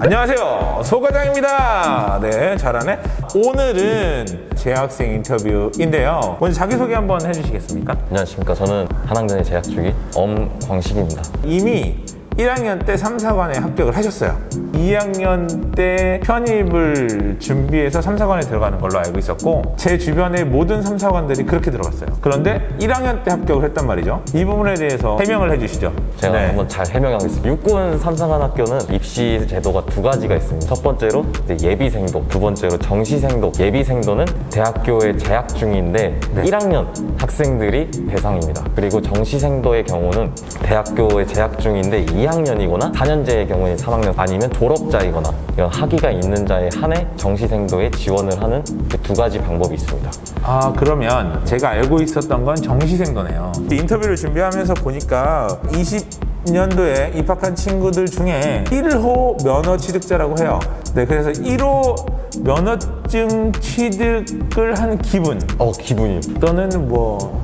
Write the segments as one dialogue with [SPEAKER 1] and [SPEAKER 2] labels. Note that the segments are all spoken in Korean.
[SPEAKER 1] 안녕하세요. 소과장입니다. 네, 잘하네. 오늘은 재학생 인터뷰인데요. 먼저 자기소개 한번 해주시겠습니까?
[SPEAKER 2] 안녕하십니까. 저는 한양전의 재학 중인 엄광식입니다.
[SPEAKER 1] 이미 1학년 때 3, 4관에 합격을 하셨어요. 2학년 때 편입을 준비해서 3, 4관에 들어가는 걸로 알고 있었고 제 주변의 모든 3, 4관들이 그렇게 들어갔어요. 그런데 1학년 때 합격을 했단 말이죠. 이 부분에 대해서 해명을 해주시죠.
[SPEAKER 2] 제가
[SPEAKER 1] 네.
[SPEAKER 2] 한번 잘 해명하겠습니다. 육군 삼상한 학교는 입시 제도가 두 가지가 있습니다. 첫 번째로 예비생도, 두 번째로 정시생도. 예비생도는 대학교에 재학 중인데
[SPEAKER 1] 네.
[SPEAKER 2] 1학년 학생들이 대상입니다. 그리고 정시생도의 경우는 대학교에 재학 중인데 2학년 이거나 4년제의 경우에 3학년 아니면 졸업자이거나 이런 학위가 있는 자에 한해 정시생도에 지원을 하는 이두 가지 방법이 있습니다.
[SPEAKER 1] 아 그러면 제가 알고 있었던 건 정시생도네요. 인터뷰를 준비하면서 보니까 20 년도에 입학한 친구들 중에 1호 면허 취득자라고 해요. 네, 그래서 1호 면허증 취득을 한 기분
[SPEAKER 2] 어, 기분이.
[SPEAKER 1] 또는 뭐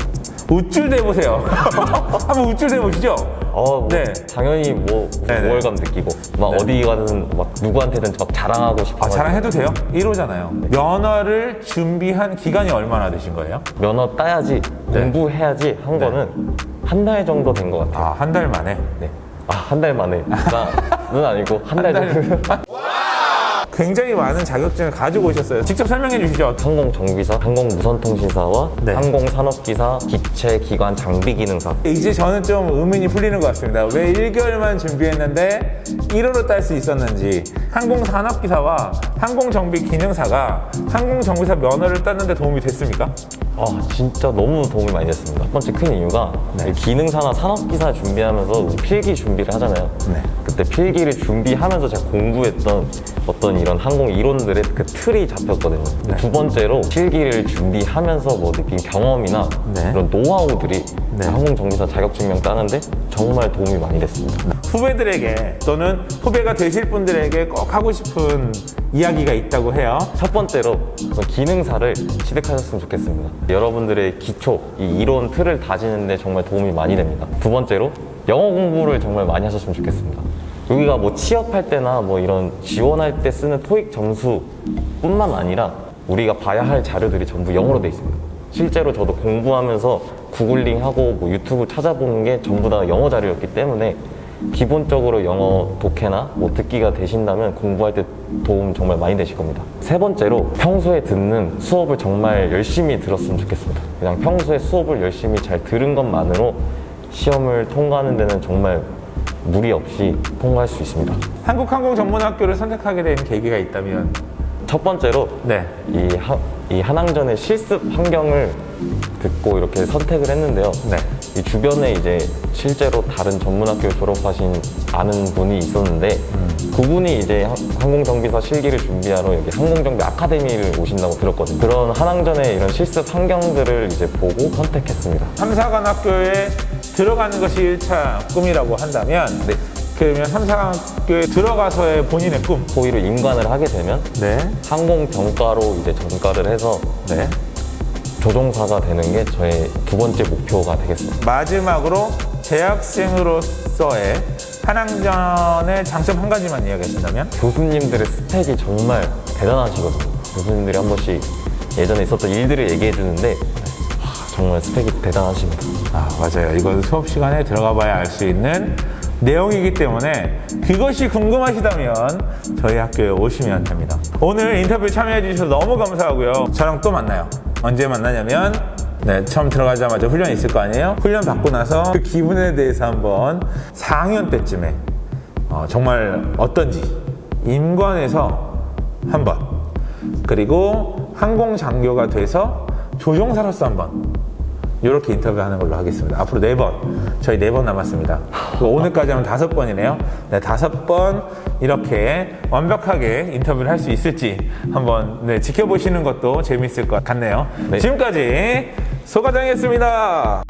[SPEAKER 1] 우쭐대 보세요. 한번 우쭐대 보시죠.
[SPEAKER 2] 어, 뭐
[SPEAKER 1] 네.
[SPEAKER 2] 당연히 뭐
[SPEAKER 1] 네네.
[SPEAKER 2] 우월감 느끼고 막 어디 가든 막 누구한테든 막 자랑하고 싶어.
[SPEAKER 1] 아, 자랑해도 돼요? 1호잖아요. 면허를 준비한 기간이 얼마나 되신 거예요?
[SPEAKER 2] 면허 따야지
[SPEAKER 1] 네.
[SPEAKER 2] 공부해야지 한 거는 한 달 정도 된 것 같아요.
[SPEAKER 1] 아, 한 달 만에.
[SPEAKER 2] 네. 아, 한 달 만에. 나는 아니고 한달
[SPEAKER 1] 달.
[SPEAKER 2] 정도.
[SPEAKER 1] 굉장히 많은 자격증을 가지고 오셨어요. 직접 설명해 주시죠.
[SPEAKER 2] 항공정비사, 항공무선통신사와
[SPEAKER 1] 네.
[SPEAKER 2] 항공산업기사, 기체, 기관, 장비기능사.
[SPEAKER 1] 이제 저는 좀 의문이 풀리는 것 같습니다. 왜 1개월만 준비했는데 1호로 딸 수 있었는지 항공산업기사와 항공정비기능사가 항공정비사 면허를 땄는데 도움이 됐습니까?
[SPEAKER 2] 아, 진짜 너무 도움이 많이 됐습니다. 첫 번째 큰 이유가
[SPEAKER 1] 네.
[SPEAKER 2] 기능사나 산업기사 준비하면서 필기 준비를 하잖아요.
[SPEAKER 1] 네.
[SPEAKER 2] 그때 필기를 준비하면서 제가 공부했던 어떤 이런 항공 이론들의 그 틀이 잡혔거든요.
[SPEAKER 1] 네.
[SPEAKER 2] 두 번째로 필기를 준비하면서 뭐 느낀 경험이나
[SPEAKER 1] 네.
[SPEAKER 2] 이런 노하우들이
[SPEAKER 1] 네.
[SPEAKER 2] 항공정비사 자격증명 따는데 정말 도움이 많이 됐습니다.
[SPEAKER 1] 후배들에게 또는 후배가 되실 분들에게 꼭 하고 싶은 이야기가 있다고 해요.
[SPEAKER 2] 첫 번째로 기능사를 취득하셨으면 좋겠습니다. 여러분들의 기초, 이 이론 틀을 다지는데 정말 도움이 많이 됩니다. 두 번째로 영어 공부를 정말 많이 하셨으면 좋겠습니다. 여기가 뭐 취업할 때나 뭐 이런 지원할 때 쓰는 토익 점수뿐만 아니라 우리가 봐야 할 자료들이 전부 영어로 돼 있습니다. 실제로 저도 공부하면서 구글링하고 뭐 유튜브 찾아보는 게 전부 다 영어 자료였기 때문에 기본적으로 영어 독해나 뭐 듣기가 되신다면 공부할 때 도움 정말 많이 되실 겁니다. 세 번째로 평소에 듣는 수업을 정말 열심히 들었으면 좋겠습니다. 그냥 평소에 수업을 열심히 잘 들은 것만으로 시험을 통과하는 데는 정말 무리 없이 통과할 수 있습니다.
[SPEAKER 1] 한국항공전문학교를 선택하게 된 계기가 있다면
[SPEAKER 2] 첫 번째로
[SPEAKER 1] 네.
[SPEAKER 2] 이, 하, 이 한항전의 실습 환경을 듣고 이렇게 선택을 했는데요.
[SPEAKER 1] 네.
[SPEAKER 2] 이 주변에 이제 실제로 다른 전문 학교 졸업하신 아는 분이 있었는데 그분이 이제 하- 항공정비사 실기를 준비하러 여기 항공정비 아카데미를 오신다고 들었거든요. 그런 한항전의 이런 실습 환경들을 이제 보고 선택했습니다.
[SPEAKER 1] 삼사관 학교에 들어가는 것이 1차 꿈이라고 한다면
[SPEAKER 2] 네.
[SPEAKER 1] 그러면 삼사관 학교에 들어가서의 본인의 꿈.
[SPEAKER 2] 호의로 임관을 하게 되면
[SPEAKER 1] 네.
[SPEAKER 2] 항공병과로 이제 전과를 해서
[SPEAKER 1] 네.
[SPEAKER 2] 조종사가 되는 게 저의 두 번째 목표가 되겠습니다.
[SPEAKER 1] 마지막으로 재학생으로서의 한항전의 장점 한 가지만 이야기하신다면
[SPEAKER 2] 교수님들의 스펙이 정말 대단하시거든요. 교수님들이 한 번씩 예전에 있었던 일들을 얘기해 주는데 하, 정말 스펙이 대단하십니다.
[SPEAKER 1] 아 맞아요 이건 수업 시간에 들어가 봐야 알 수 있는 내용이기 때문에 그것이 궁금하시다면 저희 학교에 오시면 됩니다 오늘 인터뷰 참여해 주셔서 너무 감사하고요 저랑 또 만나요 언제 만나냐면 네, 처음 들어가자마자 훈련 있을 거 아니에요? 훈련 받고 나서 그 기분에 대해서 한번 4학년 때쯤에 어, 정말 어떤지 임관에서 한번 그리고 항공장교가 돼서 조종사로서 한번 이렇게 인터뷰하는 걸로 하겠습니다. 앞으로 네 번, 저희 네 번 남았습니다. 오늘까지 하면 다섯 번이네요. 네, 다섯 번 이렇게 완벽하게 인터뷰를 할 수 있을지 한번 네, 지켜보시는 것도 재밌을 것 같네요.
[SPEAKER 2] 네.
[SPEAKER 1] 지금까지 소과장이었습니다.